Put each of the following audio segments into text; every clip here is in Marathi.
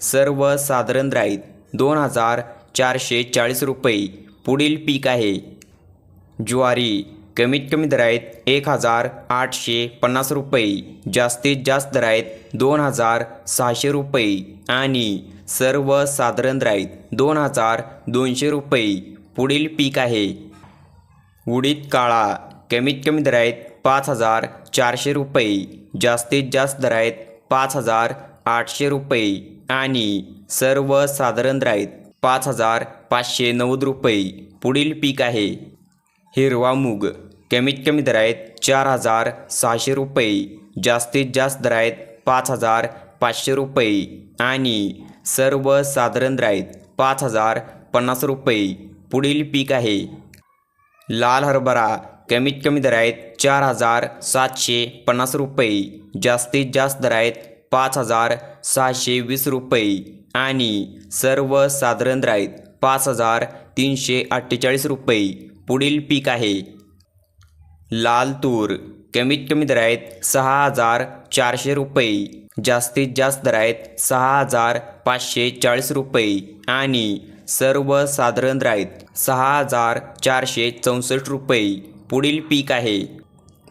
सर्वसाधारण दर दोन हजार चारशे चाळीस रुपये पुढील पीक आहे. ज्वारी कमीत कमी दर एक हजार आठशे पन्नास रुपये जास्तीत जास्त दरायत दोन हजार सहाशे रुपये आणि सर्वसाधारण दर दोन हजार दोनशे रुपये पुढील पीक आहे. उडीद काळा कमीत कमी दर पाच हजार चारशे रुपये जास्तीत जास्त दर आहेत पाच हजार आठशे रुपये आणि सर्वसाधारण साधारण आहेत पाच हजार पाचशे नव्वद रुपये पुढील पीक आहे. हिरवा मूग कमीत कमी दर आहेत चार हजार सहाशे रुपये जास्तीत जास्त दर आहेत पाच हजार पाचशे रुपये आणि सर्वसाधारण साधारण आहेत पाच हजार पन्नास रुपये पुढील पीक आहे. लाल हरभरा कमीत कमी दर आहेत चार हजार सातशे पन्नास रुपये जास्तीत जास्त दर आहेत पाच हजार सहाशे वीस रुपये आणि सर्वसाधारण राईत पाच हजार तीनशे अठ्ठेचाळीस रुपये. पुढील पीक आहे. लाल तूर कमीत कमी दर आहेत सहा हजार चारशे रुपये. जास्तीत जास्त दर आहेत सहा हजार पाचशे चाळीस रुपये आणि सर्वसाधारण राईत सहा हजार चारशे चौसष्ट रुपये. पुढील पीक आहे.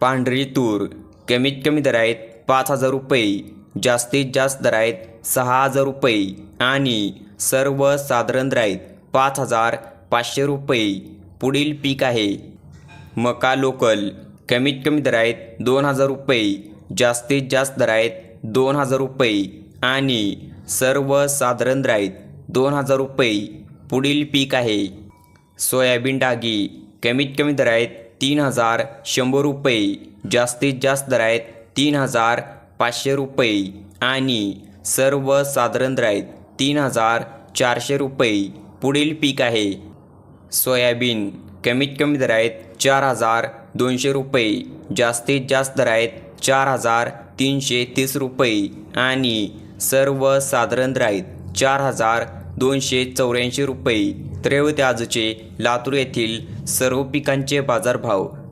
पांढरी तूर. कमीत कमी दर आहेत पाच हजार रुपये. जास्तीत जास्त दर आहेत सहा हजार रुपये आणि सर्वसाधारण दर आहेत पाच हजार पाचशे रुपये पुढील पीक आहे. मका लोकल कमीत कमी दर आहेत दोन हजार रुपये जास्तीत जास्त दर आहेत दोन हजार रुपये आणि सर्वसाधारण दर आहेत दोन हजार रुपये पुढील पीक आहे. सोयाबीन डागी कमीत कमी दर आहेत तीन हजार शंभर रुपये जास्तीत जास्त दर आहेत तीन हजार पाचशे रुपये आणि सर्वसाधारण साधारण आहेत तीन हजार चारशे रुपये पुढील पीक आहे. सोयाबीन कमीत कमी दरायत चार हजार दोनशे रुपये जास्तीत जास्त दर आहेत चार हजार तीनशे तीस रुपये आणि सर्वसाधारण साधारण आहेत चार हजार दोनशे चौऱ्याऐंशी रुपये. तर लातूर येथील सर्व पिकांचे बाजारभाव